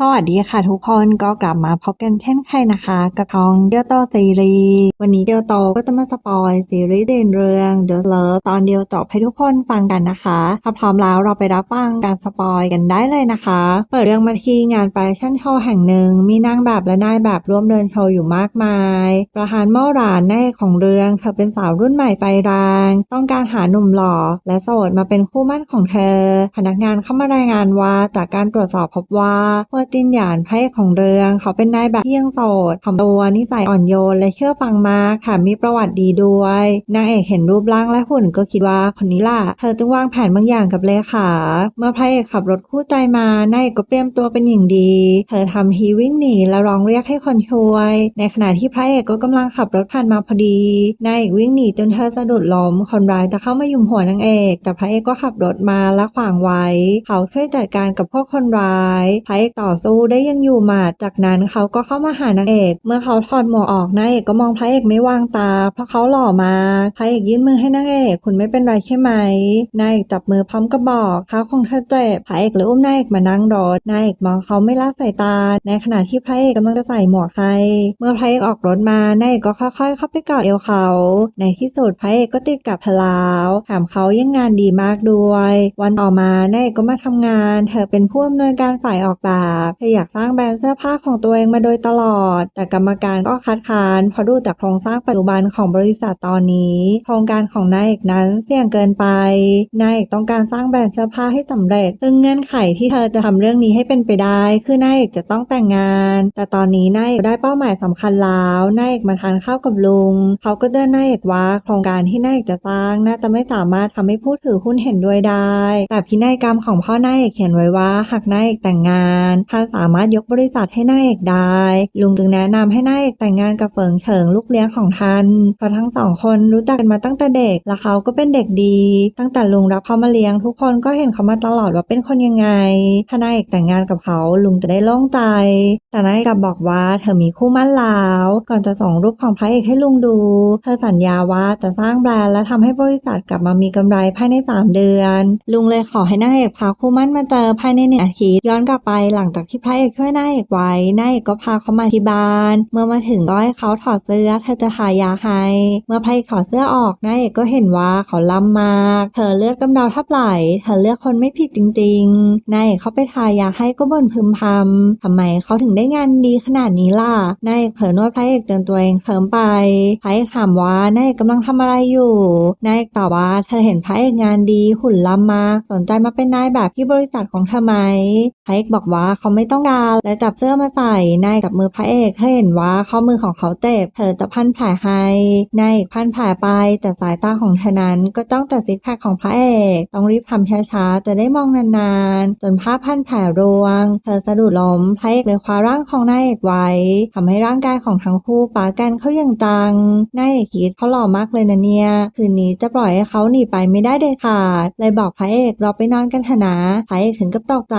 สวัสดีค่ะทุกคนก็กลับมาพบกันเช่นเคยนะคะกับทองเดียวโตซีรีส์วันนี้เดียวโตก็จะมาสปอยซีรีส์เด่นเรื่อง The Love ตอนเดียวจบให้ทุกคนฟังกันนะคะถ้าพร้อมแล้วเราไปรับฟังการสปอยกันได้เลยนะคะ เปิดเรื่องมาที่งานแฟชั่นโชว์แห่งหนึ่ง มีนางแบบและนายแบบร่วมเดินโชว์อยู่มากมาย ประธานเม่อรานแน่ของเรื่องเธอเป็นสาวรุ่นใหม่ไฟแรง ต้องการหาหนุ่มหล่อ และโสดมาเป็นคู่มั่นของเธอ พนักงานเข้ามารายงานว่าจากการตรวจสอบพบว่าจินหยานพระเอกของเรื่อง เขาเป็นนายแบบเที่ยงโสดถ่อมตัวนิสัยอ่อนโยนและเชื่อฟังมากค่ะมีประวัติดีด้วยนางเอกเห็นรูปร่างและหุ่นก็คิดว่าคนนี้ล่ะ เธอจึงวางแผนบางอย่างกับเลขาเมื่อพระเอกขับรถคู่ใจมานายเอกก็เตรียมตัวเป็นอย่างดี เธอทำทีวิ่งหนีและร้องเรียกให้คนช่วย ในขณะที่พระเอกก็กำลังขับรถผ่านมาพอดีนายเอกวิ่งหนีจนเธอสะดุดล้มคนร้ายจะเข้ามายุ่มหัวนางเอก แต่พระเอกก็ขับรถมาและขวางไว้ เขาช่วยจัดการกับพวกคนร้ายพระเอกต่อสู้ได้ยังอยู่หมัดจากนั้นเขาก็เข้ามาหานางเอก เมื่อเขาถอดหมวกออกนางเอกก็มองพระเอกไม่วางตา เพราะเขาหล่อมาพระเอกยื่นมือให้นางเอกคุณไม่เป็นไรใช่ไหมนายเอกจับมือพร้อมกับบอกเขาคงเธอเจ็บพระเอกเลยอุ้มนายเอกมานั่งรถนายเอกมองเขาไม่ละสายตา ในขณะที่พระเอกกำลังจะใส่หมวกให้เมื่อพระเอกออกรถมานายเอกก็ค่อยๆ เข้าไปกอดเอวเขา ในที่สุดพระเอกก็ติดกับพลาวแถมเขายังงานดีมากด้วย วันต่อมานายเอกก็มาทำงาน เธอเป็นผู้อำนวยการฝ่ายออกแบบเธออยากสร้างแบรนด์เสื้อผ้าของตัวเองมาโดยตลอด แต่กรรมการก็คัดค้านเพราะดูจากโครงสร้างปัจจุบันของบริษัทตอนนี้ โครงการของนายเอกนั้นเสี่ยงเกินไป นายเอกต้องการสร้างแบรนด์เสื้อผ้าให้สำเร็จ ซึ่งเงื่อนไขที่เธอจะทำเรื่องนี้ให้เป็นไปได้ คือนายเอกจะต้องแต่งงาน แต่ตอนนี้นายเอกได้เป้าหมายสำคัญแล้วนายเอกมาทานข้าวกับลุง เขาก็เตือนนายเอกว่าโครงการที่นายเอกจะสร้างน่าจะไม่สามารถทำให้ผู้ถือหุ้นเห็นด้วยได้ แต่พินัยกรรมของพ่อนายเอกเขียนไว้ว่าหากนายเอกแต่งงานท่านสามารถยกบริษัทให้นายเอกได้ ลุงจึงแนะนำให้นายเอกแต่งงานกับเฟิงเฉิงลูกเลี้ยงของท่านเพราะทั้งสองคนรู้จักกันมาตั้งแต่เด็ก และเขาก็เป็นเด็กดี ตั้งแต่ลุงรับเขามาเลี้ยงทุกคนก็เห็นเขามาตลอดว่าเป็นคนยังไง ถ้านายเอกแต่งงานกับเขาลุงจะได้โล่งใจ แต่นายเอกกลับบอกว่าเธอมีคู่มั่นแล้ว ก่อนจะส่งรูปของพระเอกให้ลุงดู เธอสัญญาว่าจะสร้างแบรนด์และทำให้บริษัทกลับมามีกำไรภายใน 3 เดือน ลุงเลยขอให้นายเอกพาคู่มั่นมาเจอภายในหนึ่งอาทิตย์ย้อนกลับไปหลังจากที่พระเอกช่วยนายเอกไว้นายเอกก็พาเขามาที่บ้าน เมื่อมาถึงก็ให้เขาถอดเสื้อเธอจะทายาให้ เมื่อพระเอกถอดเสื้อออกนายเอกก็เห็นว่าเขาล้ำมาก เธอเลือดกำเดาทับไหล เธอเลือกคนไม่ผิดจริงๆ นายเอกเขาไปทายาให้ก็บ่นพึมพำทำไมเขาถึงได้งานดีขนาดนี้ล่ะ นายเอกเผลอนวดพระเอกจนตัวเองเคลิ้มไป พระเอกถามว่านายเอกกำลังทำอะไรอยู่ นายเอกตอบว่าเธอเห็นพระเอกงานดีหุ่นล้ำมาก สนใจมาเป็นนายแบบที่บริษัทของเธอไหมพระเอกบอกว่าเขาขาไม่ต้องการและจับเสื้อมาใส่นายกับมือพระเอกเธอเห็นว่าข้อมือของเขาเจ็บเธอจะพันแผลให้นายพันแผลไปแต่สายตาของเธอนั้นก็จ้องแต่ซิกแพคของพระเอกต้องรีบทำช้าๆจะได้มองนานๆจนผ้าพันแผลรวง เธอสะดุดล้มพระเอกเลยคว้าร่างของนายเอกไว้ทำให้ร่างกายของทั้งคู่ปากันเข้าอย่างจังนายเอกคิดเขาหล่อมากเลยนะเนี่ยคืนนี้จะปล่อยให้เขาหนีไปไม่ได้เด็ดขาดเลยบอกพระเอกเราไปนอนกันเถอะนะพระเอกถึงกับตกใจ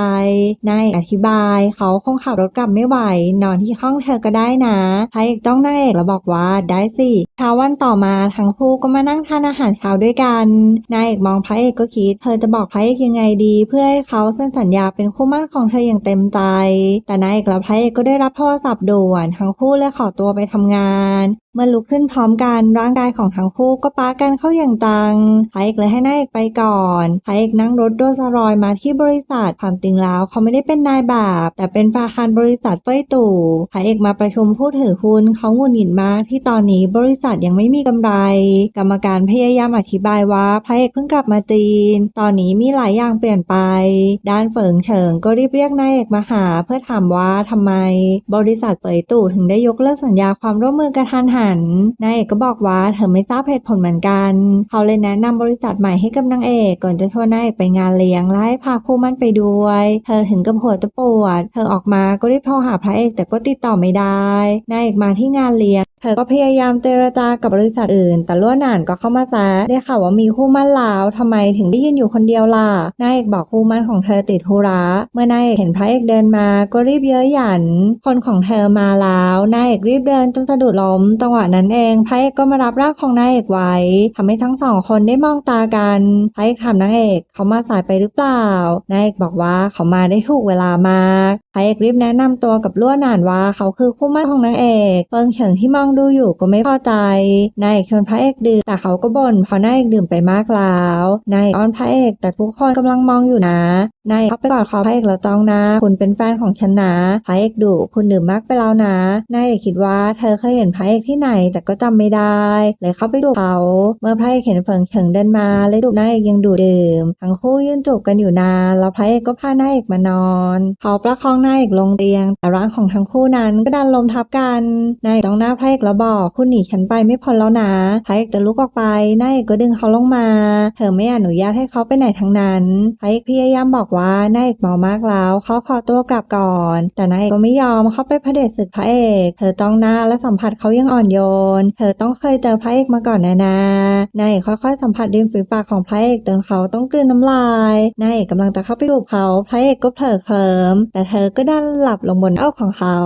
นายเอกอธิบายเขาคงขับรถกลับไม่ไหว นอนที่ห้องเธอก็ได้นะพระเอกต้องนายเอกแล้วบอกว่าได้สิเช้าวันต่อมาทั้งคู่ก็มานั่งทานอาหารเช้าด้วยกันนายเอกมองพระเอกก็คิด เธอจะบอกพระเอกยังไงดี เพื่อให้เขาเซ็นสัญญาเป็นคู่มั่นของเธออย่างเต็มใจ แต่นายเอกและพระเอกก็ได้รับโทรศัพท์ด่วนทั้งคู่เลยขอตัวไปทำงาน เมื่อลุกขึ้นพร้อมกันร่างกายของทั้งคู่ก็ปากันเข้าอย่างจังพระเอกเลยให้นายเอกไปก่อนพระเอกนั่งรถโดสรอยมาที่บริษัทความจริงแล้วเขาไม่ได้เป็นนายแบบแต่เป็นประธานบริษัทเฟ้ยตู่พระเอกมาประชุมผู้ถือหุ้นเขาหงุดหงิดมากที่ตอนนี้บริษัทยังไม่มีกำไร กรรมการพยายามอธิบายว่าพระเอกเพิ่งกลับมาจีน ตอนนี้มีหลายอย่างเปลี่ยนไป ด้านเฟิงเฉิงก็รีบเรียกนายเอกมาหา เพื่อถามว่าทำไม บริษัทเปยตู่ถึงได้ยกเลิกสัญญาความร่วมมือกระทันหันนายเอกก็บอกว่าเธอไม่ทราบเหตุผลเหมือนกัน เขาเลยแนะนำบริษัทใหม่ให้กับนางเอกก่อนจะชวนนายเอกไปงานเลี้ยงและให้พาคู่มั่นไปด้วย เธอถึงกับหัวจะปวด เธอออกมาก็รีบโทรหาพระเอกแต่ก็ติดต่อไม่ได้นายเอกมาที่งานเลี้ยงเธอก็พยายามเจรจากับบริษัทอื่น แต่ล้วนอ่านก็เข้ามาแซะได้ข่าวว่ามีคู่มั่นแล้วทำไมถึงได้ยืนอยู่คนเดียวล่ะนายเอกบอกคู่มั่นของเธอติดธุระ เมื่อนายเอกเห็นพระเอกเดินมาก็รีบเย้ยหยัน คนของเธอมาแล้วนายเอกรีบเดินจนสะดุดล้มจังหวะวะนั้นเองพระเอกก็มารับร่างของนายเอกไว้ทำให้ทั้งสองคนได้มองตากันพระเอกถามนางเอกเขามาสายไปหรือเปล่านายเอกบอกว่าเขามาได้ถูกเวลามากพระเอกรีบแนะนำตัวกับล้วนานว่าเขาคือคู่หมั่นของนางเอกเฟิงเฉิงที่มองดูอยู่ก็ไม่พอใจนายเอกชวนพระเอกดื่มแต่เขาก็บ่นเพราะนายเอกดื่มไปมากแล้วนายเอกอ้อนพระเอกแต่ทุกคนกำลังมองอยู่นะ นายเอกเข้าไปกอดคอพระเอกแล้วจ้องน้าคุณเป็นแฟนของฉันนะพระเอกดุคุณดื่มมากไปแล้วนะนายเอกคิดว่าเธอเคยเห็นพระเอกที่ไหนแต่ก็จำไม่ได้ เลยเข้าไปจูเขาเมื่อพระเอกเห็นเฟิงเฉิงเดินมาเลยจูนายเอกยังดูดื่มทั้งคู่ยืนจูบกันอยู่นานแล้วพระเอกก็พานายเอกมานอนเขาประคองนายเอกลงเตียง แต่ร่างของทั้งคู่นั้นก็ดันลมทับกันนายต้องหน้าพระเอกแล้วบอกคุณหนีฉันไปไม่พ้นแล้วนะพระเอกจะลุกออกไปนายเอกก็ดึงเขาลงมา เธอไม่อนุญาตให้เขาไปไหนทั้งนั้นพระเอกพยายามบอกว่านายเอกเมามากแล้วเขาขอตัวกลับก่อน แต่นายเอกก็ไม่ยอมเข้าไปพระเดชศึกพระเอก เธอต้องหน้าและสัมผัสเขายังอ่อนโยน เธอต้องเคยเจอพระเอกมาก่อนแน่ๆนายเอกค่อยๆสัมผัสริมฝีปากของพระเอกจนเขาต้องกลืนน้ำลายนายเอกกำลังจะเข้าไปจูบเขาพระเอกก็เผลอเคลิมแต่เธอก็ดันหลับลงบนเอ้าของเขา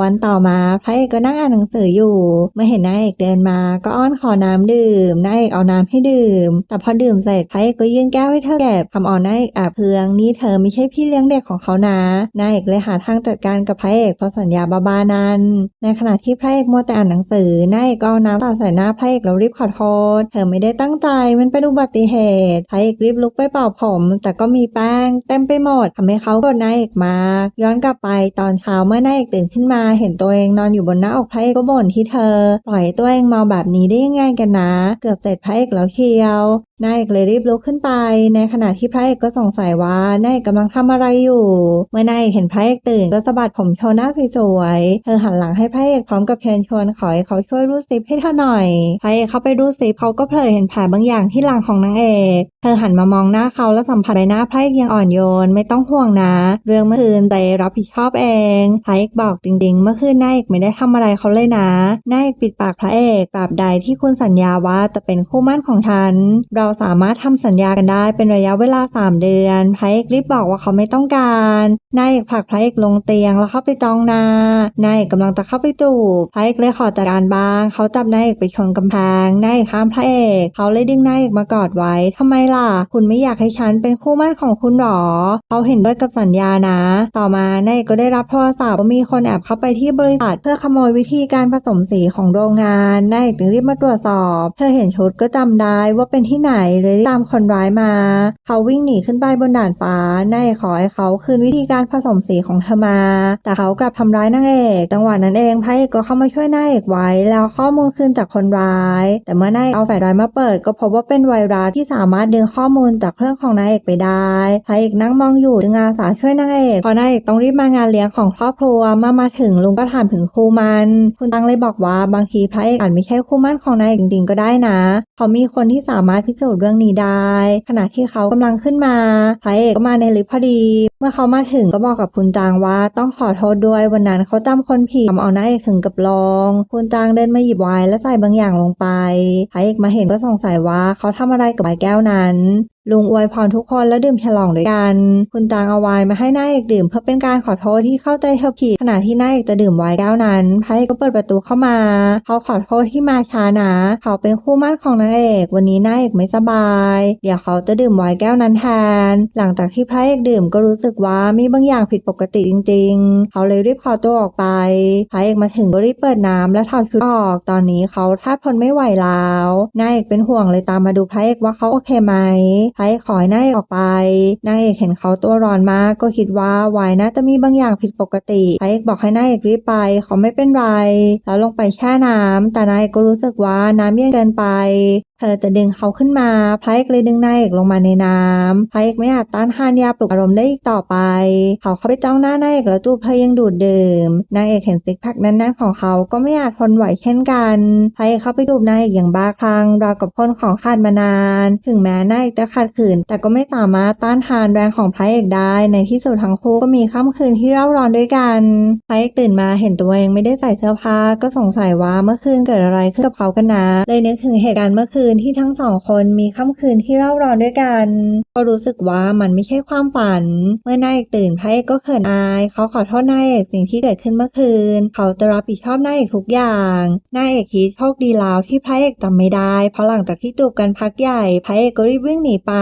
วันต่อมาพระเอกก็นั่งอ่านหนังสืออยู่เมื่อเห็นนายเอกเดินมาก็อ้อนขอน้ำดื่มนายเอกเอาน้ำให้ดื่ม แต่พอดื่มเสร็จพระเอกก็ยื่นแก้วให้เธอเก็บคำอ่อนนายเอกอาเพืองนี่เธอไม่ใช่พี่เลี้ยงเด็กของเขานะนายเอกเลยหาทางจัดการกับพระเอกเพราะสัญญาบ้าๆนั้น ในขณะที่พระเอกมัวแต่อ่านหนังสือนายเอกก็เอาน้ำสาดใส่หน้าพระเอกแล้วรีบขอโทษ เธอไม่ได้ตั้งใจมันเป็นอุบัติเหตุพระเอกรีบลุกไปเป่าผม แต่ก็มีแป้งเต็มไปหมดทำให้เขาโกรธนายเอกมากย้อนกลับไปตอนเช้าเมื่อนายเอกตื่นขึ้นมา เห็นตัวเองนอนอยู่บนหน้าอกพระเอกก็บ่นที่เธอ ปล่อยตัวเองเมาแบบนี้ได้ยังไงกันนะ เกือบเสร็จพระเอกแล้วเคียวนายเอกเลยรีบลุกขึ้นไป ในขณะที่พระเอกก็สงสัยว่านายเอกกำลังทำอะไรอยู่ เมื่อนายเอกเห็นพระเอกตื่นก็สะบัดผมโชว์หน้าสวยๆ เธอหันหลังให้พระเอกพร้อมกับเชิญชวนขอให้เขาช่วยรูดซิปให้เธอหน่อย พระเอกเข้าไปรูดซิปเขาก็เผลอเห็นแผลบางอย่างที่หลังของนางเอก เธอหันมามองหน้าเขาแล้วสัมผัสใบหน้าพระเอกยังอ่อนโยนไม่ต้องห่วงนะ เรื่องเมื่อคืนเตรับผิดชอบเอง พระเอกบอกจริงๆ เมื่อคืนนายเอกไม่ได้ทำอะไรเขาเลยนะ นายเอกปิดปากพระเอกตราบใดที่คุณสัญญาว่าจะเป็นคู่มั่นของฉันเราสามารถทำสัญญากันได้เป็นระยะเวลา 3 เดือนพระเอกรีบบอกว่าเขาไม่ต้องการนายเอกผลักพระเอกลงเตียงแล้วเข้าไปจองนานายเอกกำลังจะเข้าไปจูบพระเอกเลยขอจัดการบ้าง เขาจับนายเอกไปชนกำแพงนายเอกห้ามพระเอกเขาเลยดึงนายเอกมากอดไว้ทำไมล่ะ คุณไม่อยากให้ฉันเป็นคู่มั่นของคุณหรอ เขาเห็นด้วยกับสัญญานะ ต่อมานายเอกก็ได้รับโทรศัพท์ว่ามีคนแอบเข้าไปที่บริษัทเพื่อขโมยวิธีการผสมสีของโรงงานนายเอกจึงรีบมาตรวจสอบ เธอเห็นชุดก็จำได้ว่าเป็นที่ไหนเลยตามคนร้ายมา เขาวิ่งหนีขึ้นไปบนด่านฟ้านายเอกขอให้เขาคืนวิธีการผสมสีของเธอมา แต่เขากลับทำร้ายนางเอกจังหวะนั้นเองพระเอกก็เข้ามาช่วยนายเอกไว้ แล้วข้อมูลคืนจากคนร้าย แต่เมื่อนายเอาแฟลชไดรฟ์มาเปิด ก็พบว่าเป็นไวรัสที่สามารถดึงข้อมูลจากเครื่องของนายเอกไปได้พระเอกนั่งมองอยู่จึงอาสาช่วยนางเอกพอนายเอกต้องรีบมางานเลี้ยงของครอบครัวมามาถึงลุงก็ถามถึงคู่มัน คุณตังเลยบอกว่าบางทีพระเอกอาจไม่ใช่คู่มั่นของนายเอกจริงๆก็ได้นะ เขามีคนที่สามารถพิสูจน์เรื่องนี้ได้ ขณะที่เขากำลังขึ้นมาพระเอกก็มาในลิฟต์พอดี เมื่อเขามาถึงก็บอกกับคุณจางว่าต้องขอโทษด้วยวันนั้นเขาจำคนผิดทำเอาหน้าเอกถึงกับร้อง คุณจางเดินมาหยิบไวน์และใส่บางอย่างลงไปพระเอกมาเห็นก็สงสัยว่าเขาทำอะไรกับใบแก้วนั้น ลุงอวยพรทุกคนแล้วดื่มฉลองด้วยกัน คุณจางเอาไวน์มาให้นายเอกดื่ม เพื่อเป็นการขอโทษที่เข้าใจเธอผิดขณะที่นายเอกจะดื่มไวน์แก้วนั้นพระเอกก็เปิดประตูเข้ามา เขาขอโทษที่มาช้านะเขาเป็นคู่มั่นของนางเอก วันนี้นายเอกไม่สบาย เดี๋ยวเขาจะดื่มไวน์แก้วนั้นแทน หลังจากที่พระเอกดื่มก็รู้สึกว่ามีบางอย่างผิดปกติจริง ๆ เขาเลยรีบขอตัวออกไปพระเอกมาถึงก็รีบเปิดน้ำและถอดชุดออก ตอนนี้เขาแทบทนไม่ไหวแล้วนายเอกเป็นห่วงเลยตามมาดูพระเอกว่าเขาโอเคไหมพระเอกขอให้นายออกไปนายเอกเห็นเขาตัวร้อนมากก็คิดว่าไวายน่าจะมีบางอย่างผิดปกติไอ้เอกบอกให้นายเอกรีบไป เขาไม่เป็นไร แล้วลงไปแช่น้ำแต่นายเอกก็รู้สึกว่าน้ำเย็นเกินไป เธอจะดึงเขาขึ้นมาพระเอกเลยดึงนายเอกลงมาในน้ำพระเอกไม่อาจต้านทานยาปลุกอารมณ์ได้อีกต่อไป เขาเข้าไปจ้องหน้านายเอกแล้วจูบเธอยังดูดดื่มนายเอกเห็นซิกแพคแน่นๆของเขาก็ไม่อาจทนไหวเช่นกันพระเอกเข้าไปจูบนายเอกอย่างบ้าคลั่งราวกับคนของขาดมานาน ถึงแม้นายเอกจะขัดขืน แต่ก็ไม่สามารถต้านทานแรงของพระเอกได้ในที่สุดทั้งคู่ก็มีค่ำคืนที่เร่าร้อนด้วยกันพระเอกตื่นมาเห็นตัวเองไม่ได้ใส่เสื้อผ้าก็สงสัยว่าเมื่อคืนเกิดอะไรขึ้นกับเขากันนะเลยนึกถึงเหตุการณ์เมื่อคืนที่ทั้งสองคนมีค่ำคืนที่เร่าร้อนด้วยกัน ก็รู้สึกว่ามันไม่ใช่ความฝัน เมื่อนายเอกตื่นพระเอกก็เขินอาย เขาขอโทษนายเอกสิ่งที่เกิดขึ้นเมื่อคืน เขาจะรับผิดชอบนายเอกทุกอย่างนายเอกคิดโชคดีแล้วที่พระเอกจำไม่ได้ เพราะหลังจากที่จูบกันพักใหญ่พระเอกก็รีบวิ่งหนีไป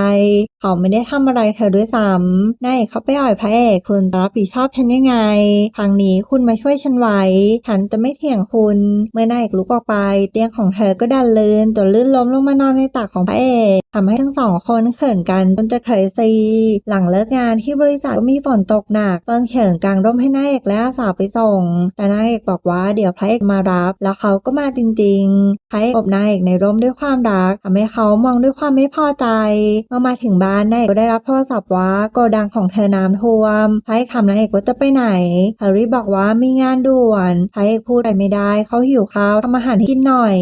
เขาไม่ได้ทำอะไรเธอด้วยซ้ำนายเอกเขาไปอ่อยพระเอกคุณจะรับผิดชอบฉันยังไงครั้งนี้คุณมาช่วยฉันไว้ ฉันจะไม่เถียงคุณ เมื่อนายเอกลุกออกไป เตียงของเธอก็ดันลื่นจนลื่นล้มลงมานอนในตักของพระเอกทำให้ทั้งสองคนเขินกันจนจะเครซีหลังเลิกงานที่บริษัทก็มีฝนตกหนักเฟิงเฉิงกลางร่มให้นายเอกและสาวไปส่ง แต่นายเอกบอกว่าเดี๋ยวพระเอกมารับ แล้วเขาก็มาจริงๆพระเอกอบนายเอกในร่มด้วยความรักทำให้เขามองด้วยความไม่พอใจเมื่อมาถึงบ้านนายเอกก็ได้รับโทรศัพท์ว่าโกดังของเธอน้ำท่วมพระเอกถามนายเอกว่าจะไปไหนแฮร์รี่บอกว่ามีงานด่วนพระเอกพูดไปไม่ได้ เขาหิวข้าวทำอาหารให้กินหน่อย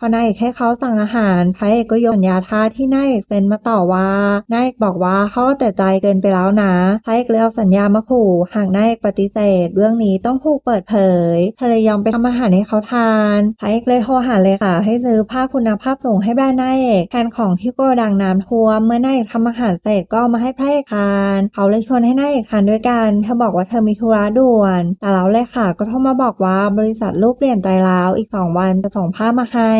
พอนายเอกให้เขาสั่งอาหารพระเอกก็ยกสัญญาท่าที่นายเอกเซ็นมาต่อว่านายเอกบอกว่าเขาแต่ใจเกินไปแล้วนะพระเอกเลยเอาสัญญามาขู่หากนายเอกปฏิเสธ เรื่องนี้ต้องถูกเปิดเผยเธอเลยยอมไปทำอาหารให้เขาทานพระเอกเลยโทรหาเลยค่ะ ให้ซื้อผ้าคุณภาพส่งให้แบรนด์นายเอกแทนของที่โกดังน้ำท่วมเมื่อนายเอกทำอาหารเสร็จก็มาให้พระเอกทาน เขาเลยชวนให้นายเอกทานด้วยกันเธอบอกว่าเธอมีธุระด่วน แต่แล้วเลยค่ะ ก็โทรมาบอกว่าบริษัทลูกเปลี่ยนใจแล้วอีกสองวันจะส่งผ้ามาให้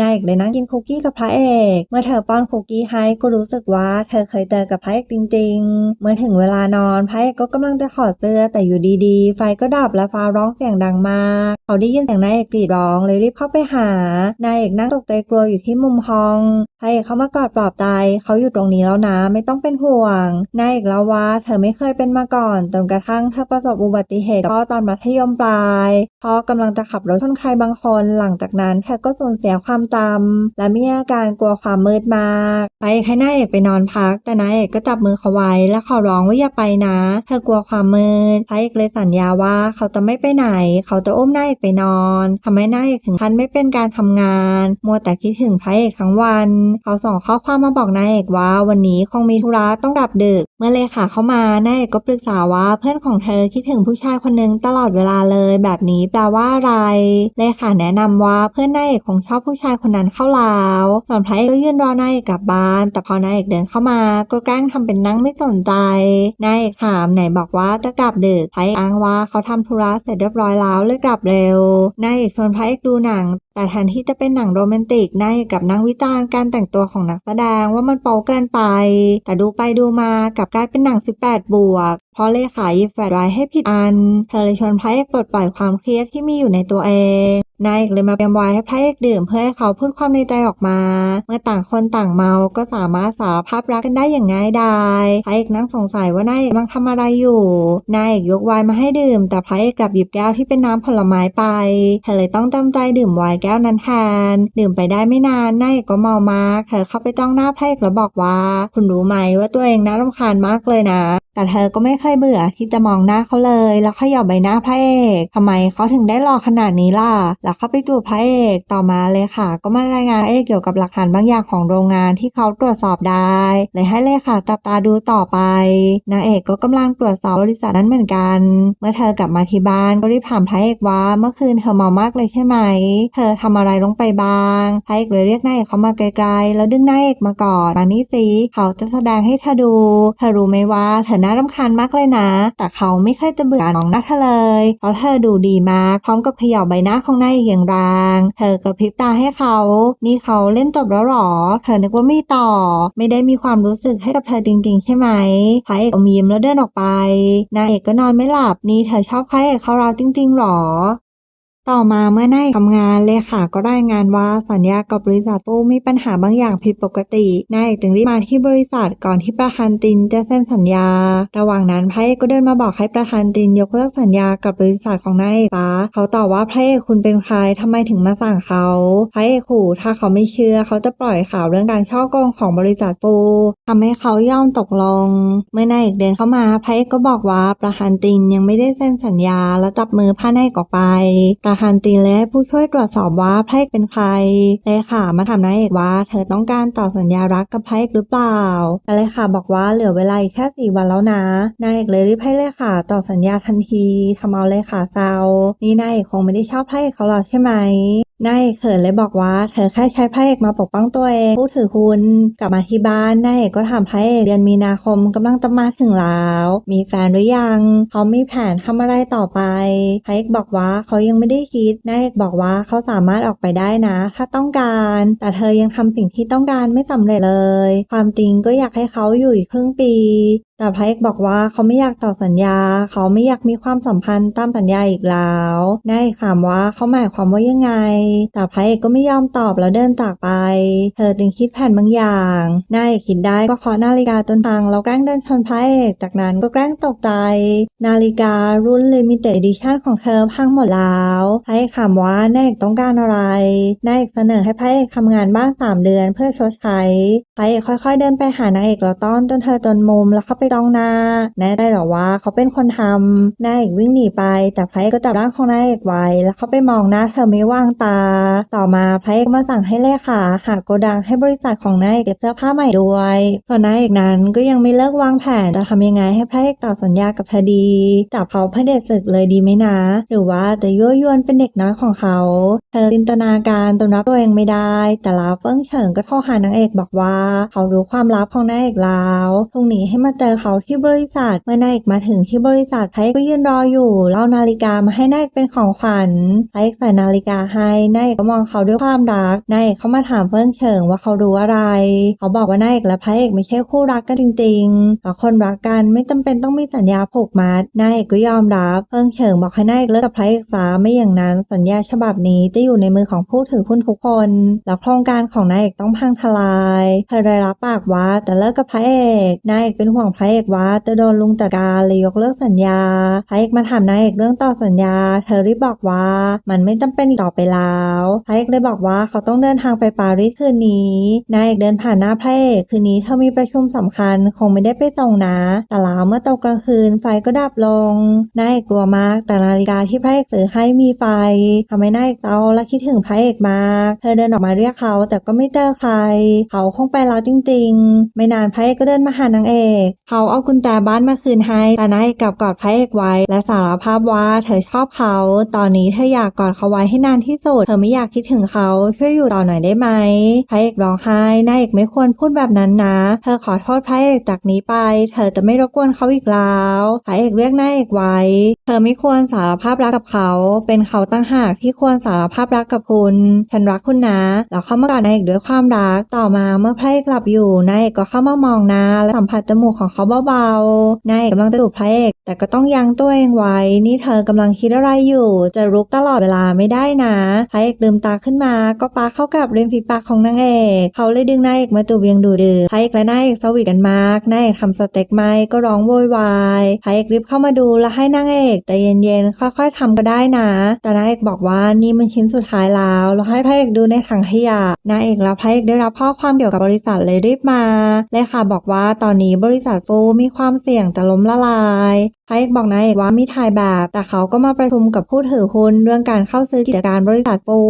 นายเอกเลยนั่งกินคุกกี้กับพระเอก เมื่อเธอป้อนคุกกี้ให้ก็รู้สึกว่าเธอเคยเจอกับพระเอกจริง ๆ เมื่อถึงเวลานอนพระเอกก็กำลังจะถอดเสื้อแต่อยู่ดีๆ ไฟก็ดับและฟ้าร้องเสียงดังมาก เขาได้ยินเสียงนายเอกกรีดร้องเลยรีบเข้าไปหานายเอกนั่งตกใจกลัวอยู่ที่มุมห้องพระเอกเข้ามากอดปลอบใจเขาอยู่ตรงนี้แล้วนะไม่ต้องเป็นห่วงนายเอกเล่าว่าเธอไม่เคยเป็นมาก่อนจนกระทั่งเธอประสบอุบัติเหตุกับพ่อตอนมัธยมปลายพ่อกำลังจะขับรถชนใครบางคนหลังจากนั้นเธอก็สูญเสียความจำและมีอาการกลัวความมืดมากไปให้นายเอกไปนอนพัก แต่นายเอกก็จับมือเขาไว้และขอร้องว่าอย่าไปนะ เธอกลัวความมืดพระเอกเลยสัญญาว่าเขาจะไม่ไปไหน เขาจะอุ้มนายเอกไปนอนทำให้นายเอกถึงขั้นไม่เป็นการทำงาน มัวแต่คิดถึงพระเอกทั้งวัน เขาส่งข้อความมาบอกนายเอกว่าวันนี้คงมีธุระต้องกลับดึก เมื่อเลขาเข้ามานายเอกก็ปรึกษาว่าเพื่อนของเธอคิดถึงผู้ชายคนหนึ่งตลอดเวลาเลย แบบนี้แปลว่าอะไรเลขาแนะนำว่าเพื่อนนายเอกคงชอบผู้ชายคนนั้นเข้าล้วส่วนพระเอกก็ยืนรอนายเอกกลับบ้าน แต่พอนายเอกเดินเข้ามาก็แกล้งทำเป็นนั่งไม่สนใจนายเอกถามไหนบอกว่าจะกลับดึกพระเอกอ้างว่าเขาทำธุระเสร็จเรียบร้อยแล้วเลยกลับเร็วนายเอกชวนพระเอกดูหนัง แต่แทนที่จะเป็นหนังโรแมนติกนายเอกกับนั่งวิจารณ์การแต่งตัวของนักแสดงว่ามันโป๊เกินไป แต่ดูไปดูมากลับกลายเป็นหนัง 18 บวก ราะเลขาหยิบแฟลชไดรฟ์ให้ผิดอันเธอเลยชวนพระเอกปลดปล่อยความเครียดที่มีอยู่ในตัวเองนายเอกเลยมาเตรียมไวให้พระเอกดื่มเพื่อให้เขาพูดความในใจออกมา เมื่อต่างคนต่างเมาก็สามารถสารภาพรักกันได้อย่างง่ายดายพระเอกนั่งสงสัยว่านายเอกกำลังทำอะไรอยู่นายเอกยกไวน์มาให้ดื่ม แต่พระเอกกลับหยิบแก้วที่เป็นน้ำผลไม้ไปเธอเลยต้องจำใจดื่มไวน์แก้วนั้นแทนดื่มไปได้ไม่นานนายเอกก็เมามากเธอเข้าไปจ้องหน้าพระเอกแล้วบอกว่า คุณรู้ไหมว่าตัวเองน่ารำคาญมากเลยนะแต่เธอก็ไม่เคยเบื่อที่จะมองหน้าเขาเลย แล้วขย่าใบหน้าพระเอกทำไมเขาถึงได้หล่อขนาดนี้ล่ะ แล้วเข้าไปจูบพระเอกต่อมาเลยค่ะ ก็มารายงานเอกเกี่ยวกับหลักฐานบางอย่างของโรงงานที่เขาตรวจสอบได้ เลยให้เลขาจับตาดูต่อไป นางเอกก็กำลังตรวจสอบบริษัทนั้นเหมือนกัน เมื่อเธอกลับมาที่บ้านก็รีบถามพระเอกว่าเมื่อคืนเธอเมามากเลยใช่ไหม เธอทำอะไรลงไปบ้างพระเอกเลยเรียกนายเอกเขามาไกลๆ แล้วดึงนายเอกมาก่อนมานี่สิเขาจะแสดงให้เธอดู เธอรู้ไหมว่าเธอน่ารำคาญมากเลยนะ แต่เขาไม่เคยจะเบื่อน้องนัทเลย เพราะเธอดูดีมากพร้อมกับเขย่าใบหน้าของนายเอย่างแรงเธอกระพริบตาให้เขา นี่เขาเล่นจบแล้วหรอ เธอนึกว่าไม่ต่อ ไม่ได้มีความรู้สึกให้กับเธอจริง ๆ ใช่ไหมพระเอกอมยิ้มแล้วเดินออกไปนายเอกก็นอนไม่หลับนี่เธอชอบพระเอกเขาเราจริงๆหรอ ต่อมาเมื่อนายทำงานเลขาก็รายงานว่าสัญญากับบริษัทปูมีปัญหาบางอย่างผิดปกตินายจึงรีบมาที่บริษัทก่อนที่ประธานตินจะเซ็นสัญญา ระหว่างนั้นพระเอกก็เดินมาบอกให้ประธานตินยกเลิกสัญญากับบริษัทของนายเอกซะเขาตอบว่าพระเอกคุณเป็นใครทำไมถึงมาสั่งเขาพระเอกขู่ถ้าเขาไม่เชื่อเขาจะปล่อยข่าวเรื่องการช่อโกงของบริษัทปูทำให้เขาย่อมตกลง เมื่อนายเอกเดินเข้ามาพระเอกก็บอกว่าประธานตินยังไม่ได้เซ็นสัญญา แล้วจับมือพานายเอกออกไปประธทันตีและผู้ช่วยตรวจสอบว่าพรเป็นใครเลขามาถามนายเอกว่า เธอต้องการต่อสัญญารักกับพรหรือเปล่าแต่เลขาบอกว่าเหลือเวลาอีกแค่สี่วันแล้วนะนายเอกเลยรีบให้เลขาต่อสัญญาทันทีทำเอาเลขาเศร้านี่นายเอกคงไม่ได้ชอบพรเขาหรอกใช่ไหม นายเขินเลยบอกว่าเธอแค่ใช้พระเอกมาปกป้องตัวเองผู้ถือหุ้นกลับมาที่บ้านนายเอกก็ถามพระเอกเดือนมีนาคมกำลังจะมาถึงแล้ว มีแฟนหรือยังเขามีแผนทำอะไรต่อไปพระเอกบอกว่าเขายังไม่ได้คิดนายเอกบอกว่าเขาสามารถออกไปได้นะ ถ้าต้องการ แต่เธอยังทำสิ่งที่ต้องการไม่สำเร็จเลย ความจริงก็อยากให้เขาอยู่อีกครึ่งปี แต่พระเอกบอกว่าเขาไม่อยากต่อสัญญา เขาไม่อยากมีความสัมพันธ์ตามสัญญาอีกแล้วนายเอกถามว่าเขาหมายความว่ายังไง แต่พระเอกก็ไม่ยอมตอบแล้วเดินจากไป เธอจึงคิดแผนบางอย่างนายเอกคิดได้ก็เคาะนาฬิกาจนพังแล้วแกล้งเดินชนพระเอกจากนั้นก็แกล้งตกใจ นาฬิการุ่น Limited Edition ของเธอพังหมดแล้วพระเอกถามว่านายเอกต้องการอะไรนายเอกเสนอให้พระเอกทำงานบ้านสามเดือนเพื่อชดใช้พระเอกค่อย ๆ เดินไปหานางเอกแล้วต้อนจนเธอจนมุมแล้วเข้าไปจ้องนาแน่ได้หรอว่าเขาเป็นคนทำนายเอกวิ่งหนีไป แต่พระเอกก็จับร่างของนายเอกไว้ แล้วเขาไปมองหน้าเธอไม่วางตา ต่อมาพระเอกมาสั่งให้เลขาหาโกดังให้บริษัทของนายเอกเก็บเสื้อผ้าใหม่ด้วยส่วนนายเอกนั้นก็ยังไม่เลิกวางแผนจะทำยังไงให้พระเอกต่อสัญญากับเธอดีจับเขาพระเดชศึกเลยดีไหมนะ หรือว่าจะยั่วยวนเป็นเด็กน้อยของเขา เธอจินตนาการตนรับตัวเองไม่ได้ แต่ล้วเฟิ่งเฉิงก็โทรหานางเอกบอกว่า เขารู้ความลับของนายเอกแล้วพรุ่งนี้ให้มาเจอเขาที่บริษัท เมื่อนายเอกมาถึงที่บริษัทพระเอกก็ยืนรออยู่เล่านาฬิกามาให้นายเอกเป็นของขวัญพระเอกใส่นาฬิกาให้นายเอกก็มองเขาด้วยความรักนายเอกเข้ามาถามเฟิ่งเฉิงว่าเขารู้อะไร เขาบอกว่านายเอกและพระเอกไม่ใช่คู่รักกันจริงๆแต่คนรักกันไม่จำเป็นต้องมีสัญญาผูกมัดนายเอกก็ยอมรับเฟิ่งเฉิงบอกให้นายเอกเลิกกับพระเอกซะไม่อย่างนั้นสัญญาฉบับนี้จะอยู่ในมือของผู้ถือหุ้นทุกคน แล้วโครงการของนายเอกต้องพังทลายเธอได้รับปากว่าจะเลิกกับพระเอกนายเอกเป็นห่วงพระเอกว่าจะโดนลุงจัดการเลยยกเลิกสัญญาพระเอกมาถามนายเอกเรื่องต่อสัญญา เธอรีบบอกว่ามันไม่จำเป็นอีกต่อไปแล้วพระเอกเลยบอกว่าเขาต้องเดินทางไปปารีสคืนนี้นายเอกเดินผ่านหน้าพระเอกคืนนี้เธอมีประชุมสำคัญคงไม่ได้ไปส่งนะแต่แล้วเมื่อตกกลางคืนไฟก็ดับลงนายเอกกลัวมากแต่นาฬิกาที่พระเอกซื้อให้มีไฟทำให้นายเอกเศร้าและคิดถึงพระเอกมาก เธอเดินออกมาเรียกเขาแต่ก็ไม่เจอใคร เขาคงไปแล้วจริง ๆ ไม่นานพระเอกก็เดินมาหานางเอกเขาเอากุญแจบ้านมาคืนให้แต่นายกับกอดพระเอกไว้ และสารภาพว่าเธอชอบเขา ตอนนี้เธออยากกอดเขาไว้ให้นานที่สุด เธอไม่อยากคิดถึงเขาช่วยอยู่ต่อหน่อยได้ไหมพระเอกร้องไห้นายเอกไม่ควรพูดแบบนั้นนะ เธอขอโทษพระเอกจากนี้ไป เธอจะไม่รบกวนเขาอีกแล้วพระเอกเรียกนายเอกไว้ เธอไม่ควรสารภาพรักกับเขา เป็นเขาตั้งหากที่ควรสารภาพรักกับคุณฉันรักคุณนะแล้วเข้ามากอดนายเอกด้วยความรักต่อมาเมื่อพระเอกหลับอยู่นายเอกก็เข้ามามองหน้าและสัมผัสจมูกของเขาเบาๆนายกำลังจะจูพระเอก แต่ก็ต้องยั้งตัวเองไว้ นี่เธอกำลังคิดอะไรอยู่ จะรุกตลอดเวลาไม่ได้นะพระเอกลืมตาขึ้นมา ก็ปาเข้ากับริมฝีปากของนางเอกเขาเลยดึงนายเอกมาจูบยังดูดื่มพระเอกและนายเอกสวีทกันมากนายเอกทำสเต็กไหมก็ร้องโวยวายพระเอกรีบเข้ามาดูและให้นางเอกแต่เย็นๆค่อยๆทำก็ได้นะ แต่นายเอกบอกว่านี่มันชิ้นสุดท้ายแล้วแล้วให้พระเอกดูในถังขยะนายเอกและพระเอกได้รับข้อความเกี่ยวกับบริษัทเลยรีบมาเลยค่ะบอกว่าตอนนี้บริษัทฟูมีความเสี่ยงจะล้มละลาย พระเอกบอกนายเอกว่ามีถ่ายแบบ แต่เขาก็มาประชุมกับผู้ถือหุ้นเรื่องการเข้าซื้อกิจการบริษัทฟู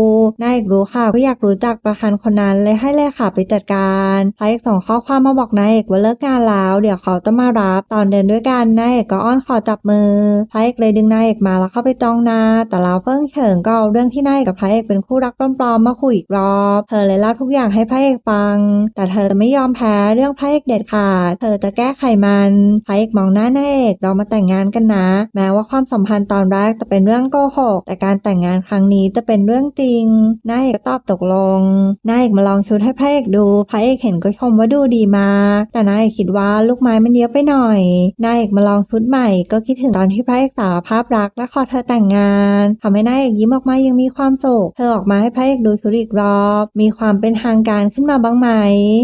นายเอกรู้ค่ะก็อยากรู้จักประธานคนนั้นเลยให้เลขาไปจัดการพระเอกส่งข้อความมาบอกนายเอกว่าเลิกงานแล้วเดี๋ยวเขาจะมารับตอนเดินด้วยกันนายเอกก็อ้อนขอจับมือพระเอกเลยดึงนายเอกมาแล้วเข้าไปจ้องหน้า แต่แล้วเฟิ่งเฉิงก็เอาเรื่องที่นายเอกกับพระเอกเป็นคู่รักปลอมๆมาคุยอีกรอบเธอเลยเล่าทุกอย่างให้พระเอกฟัง แต่เธอจะไม่ยอมแพ้เรื่องพระเอกเด็ดขาด เธอจะแก้ไขมันพระเอกมองหน้านายเอกเรามาแต่งงานกันนะ แม้ว่าความสัมพันธ์ตอนแรกจะเป็นเรื่องโกหกแต่การแต่งงานครั้งนี้จะเป็นเรื่องจริงนายเอกก็ตอบตกลงนายเอกมาลองชุดให้พระเอกดูพระเอกเห็นก็ชมว่าดูดีมากแต่นายเอกคิดว่าลูกไม้มันเยอะไปหน่อยนายเอกมาลองชุดใหม่ ก็คิดถึงตอนที่พระเอกสารภาพรักและขอเธอแต่งงานทำให้นายเอกยิ้มออกมายังมีความสุขเธอออกมาให้พระเอกดูชุดอีกรอบ มีความเป็นทางการขึ้นมาบ้างไหม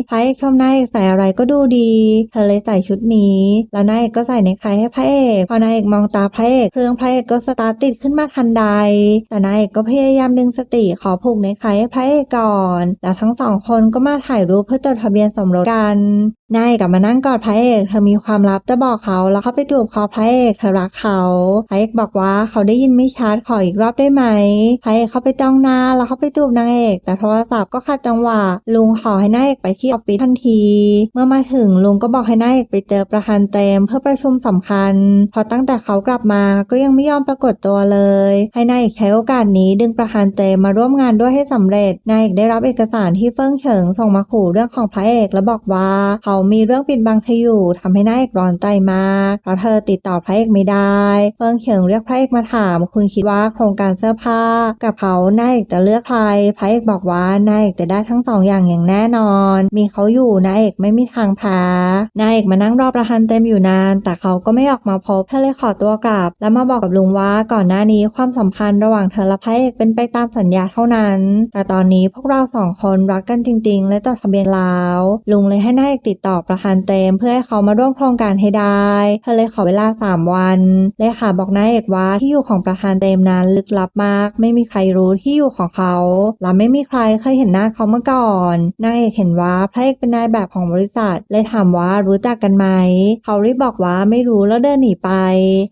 พระเอกชมนายเอกใส่อะไรก็ดูดี เธอเลยใส่ชุดนี้ แล้วนายเอกก็ใส่ในคไทให้พระเอกอกพอนายเอกมองตาพระเอกเครื่องพระเอกก็สตาร์ทติดขึ้นมาทันใด แต่นายเอกก็พยายามดึงสติขอผูกในไขให้พระเอกก่อน แล้วทั้งสองคนก็มาถ่ายรูปเพื่อจดทะเบียนสมรสกันนายเอกกลับมานั่งกอดพระเอก เธอมีความลับจะบอกเขา แล้วเขาไปจูบคอพระเอกเธอรักเขา พระเอกบอกว่าเขาได้ยินไม่ชัดขออีกรอบได้ไหม พระเอกเข้าไปจ้องหน้าแล้วเข้าไปจูบนางเอก แต่โทรศัพท์ก็ขัดจังหวะ ลุงขอให้นายเอกไปที่ออฟฟิศทันที เมื่อมาถึงลุงก็บอกให้นายเอกไปเจอประธานเต็มเพื่อประชุมสำคัญเพราะตั้งแต่เขากลับมาก็ยังไม่ยอมปรากฏตัวเลย ให้นายเอกใช้โอกาสนี้ดึงประธานเต็มมาร่วมงานด้วยให้สำเร็จ นายเอกได้รับเอกสารที่เฟิ่งเฉิงส่งมาขู่เรื่องของพระเอกและบอกว่า เขามีเรื่องปิดบังเธออยู่ทำให้นายเอกร้อนใจมากเพราะเธอติดต่อพระเอกไม่ได้ เฟิ่งเฉิงเรียกพระเอกมาถาม คุณคิดว่าโครงการเสื้อผ้า กับเขานายเอกจะเลือกใคร พระเอกบอกว่านายเอกจะได้ทั้งสองอย่างอย่างแน่นอน มีเขาอยู่นายเอกไม่มีทางแพ้นายเอกมานั่งรอประธานเต็มอยู่นาน แต่เขาก็ไม่ออกมาพบเธอเลยขอตัวกลับ แล้วมาบอกกับลุงว่าก่อนหน้านี้ความสัมพันธ์ระหว่างเธอและพระเอกเป็นไปตามสัญญาเท่านั้น แต่ตอนนี้พวกเราสองคนรักกันจริง ๆ และจดทะเบียนแล้วลุงเลยให้นายเอกติดต่อประธานเต็ม เพื่อให้เขามาร่วมโครงการให้ได้เธอเลยขอเวลา 3 วันเลขาบอกนายเอกว่าที่อยู่ของประธานเต็มนั้นลึกลับมาก ไม่มีใครรู้ที่อยู่ของเขาและไม่มีใครเคยเห็นหน้าเขามาก่อนนายเอกเห็นว่าพระเอกเป็นนายแบบของบริษัทเลยถามว่ารู้จักกันไหมเขารีบบอกว่าไม่รู้แล้วเดินหนีไป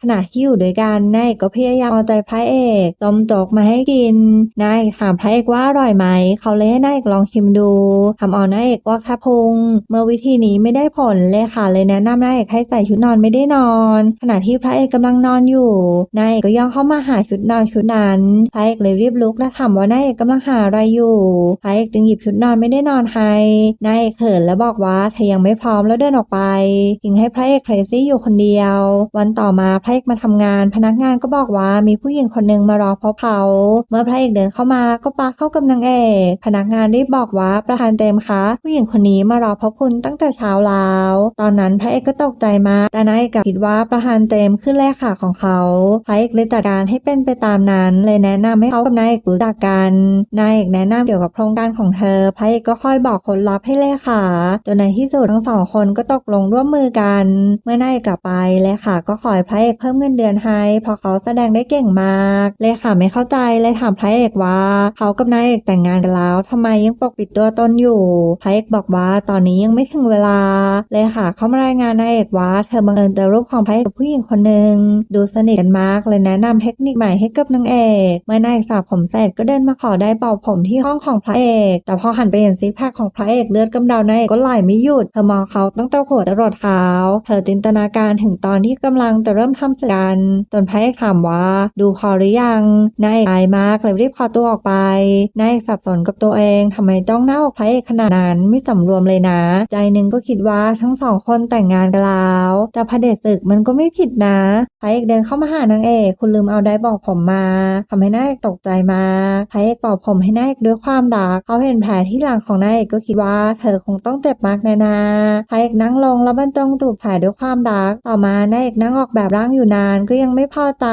ขณะที่อยู่ด้วยกันนายก็พยายามเอาใจพระเอกต้มจกมาให้กินนายถามพระเอกว่าอร่อยไหม เขาเลยให้นายลองชิมดูทำเอานายเอกว่าแค่พุง เมื่อวิธีนี้ไม่ได้ผลเลยค่ะเลยแนะนำนายเอกให้ใส่ชุดนอนไม่ได้นอน ขณะที่พระเอกกำลังนอนอยู่นายเอกก็ย่องเข้ามาหาชุดนอนชุดนั้นพระเอกเลยรีบลุกและถามว่านายเอกกำลังหาอะไรอยู่พระเอกจึงหยิบชุดนอนไม่ได้นอนให้นายเอกเขินและบอกว่าเธอยังไม่พร้อมแล้วเดินออกไปทิ้งให้พระเอกเครซี่อยู่คนเดียววันต่อมาพระเอกมาทำงาน พนักงานก็บอกว่ามีผู้หญิงคนหนึ่งมารอเพบเขาเมื่อพระเอกเดินเข้ามาก็ปาเข้ากับนางเอกพนักงานรีบบอกว่าประธานเต็มคะ ผู้หญิงคนนี้มารอพบคุณตั้งแต่เช้าแล้ว ตอนนั้นพระเอกก็ตกใจมากแต่นายเอกกลับคิดว่าประธานเต็มขึ้นแรกขาของเขาพระเอกเลยจัดการให้เป็นไปตามนั้น เลยแนะนำให้เขากับนายเอกรู้จักกันนายเอกแนะนำเกี่ยวกับโครงการของเธอ พระเอกก็ค่อยบอกคนลับให้เลขาจนในที่สุดทั้งสองคนก็ตกลงร่วมมือกัน เมื่อนายเอกกลับไปเลขาก็ขอให้พระเอกเพิ่มเงินเดือนให้เพราะเขาแสดงได้เก่งมากเลขาไม่เข้าใจเลยถามพระเอกว่า เขากับนายเอกแต่งงานกันแล้วทำไมยังปกปิดตัวตนอยู่ พระเอกบอกว่าตอนนี้ยังไม่ถึงเวลา เลขาเข้ามารายงานนายเอกว่า เธอบังเอิญเจอรูปของพระเอกผู้หญิงคนหนึ่งดูสนิทกันมากเลยแนะนำเทคนิคใหม่ให้กับนางเอกเมื่อนายเอกสระผมเสร็จก็เดินมาขอได้เป่าผมที่ห้องของพระเอก แต่พอหันไปเห็นซิกแพคของพระเอกเลือดกำเดานายเอกก็ไหลไม่หยุดเธอมองเขาตั้งแต่หัวจรดเท้า เธอจินตนาการถึงตอนที่กำลังจะเริ่มทำศึกกันจนพระเอกถามว่า ดูพอหรือยังนายเอกายมากเลยรีบขอตัวออกไปนายเอกสับสนกับตัวเองทำไมต้องหน้าอกพระเอกขนาดนั้นไม่สำรวมเลยนะ ใจหนึ่งก็คิดว่าทั้งสองคนแต่งงานกันแล้วจะพระเดชศึกมันก็ไม่ผิดนะพระเอกเดินเข้ามาหานางเอกคุณลืมเอาได้บอกผมมาทำให้นายเอกตกใจมากพระเอกบอกผมให้นายเอกด้วยความรักเขาเห็นแผลที่หลังของนายเอกก็คิดว่า เธอคงต้องเจ็บมากแน่นาพระเอกนั่งลงแล้วบรรจงจูบแผลด้วยความรักต่อมานายเอกนั่งออกแบบร่างอยู่นานก็ยังไม่พอใจ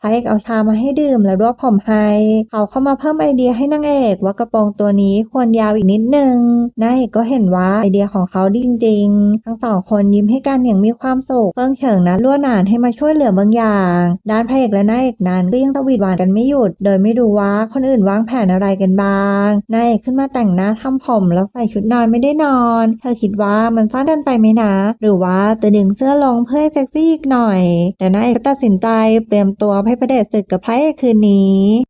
พระเอกเอาชามาให้ดื่มแล้วรวบผมให้เขาเข้ามาเพิ่มไอเดียให้นางเอกว่ากระโปรงตัวนี้ควรยาวอีกนิดนึงนายเอกก็เห็นว่าไอเดียของเขาดีจริงๆ ทั้งสองคนยิ้มให้กันอย่างมีความสุขเพิ่งเฉิงนัดล่วหนานให้มาช่วยเหลือบางอย่าง ด้านพระเอกและนายเอกนั้นก็ยังตวีดหวานกันไม่หยุด โดยไม่รู้ว่าคนอื่นวางแผนอะไรกันบ้างนายเอกขึ้นมาแต่งหน้าทำผมแล้วใส่ชุดนอนไม่ได้นอน เธอคิดว่ามันสั้นเกินไปไหมนะ หรือว่าจะดึงเสื้อลงเพื่อเซ็กซี่หน่อยแต่นายเอกตัดสินใจเตรียมตัวให้พระเดชศึกกับพระเอกคืนนี้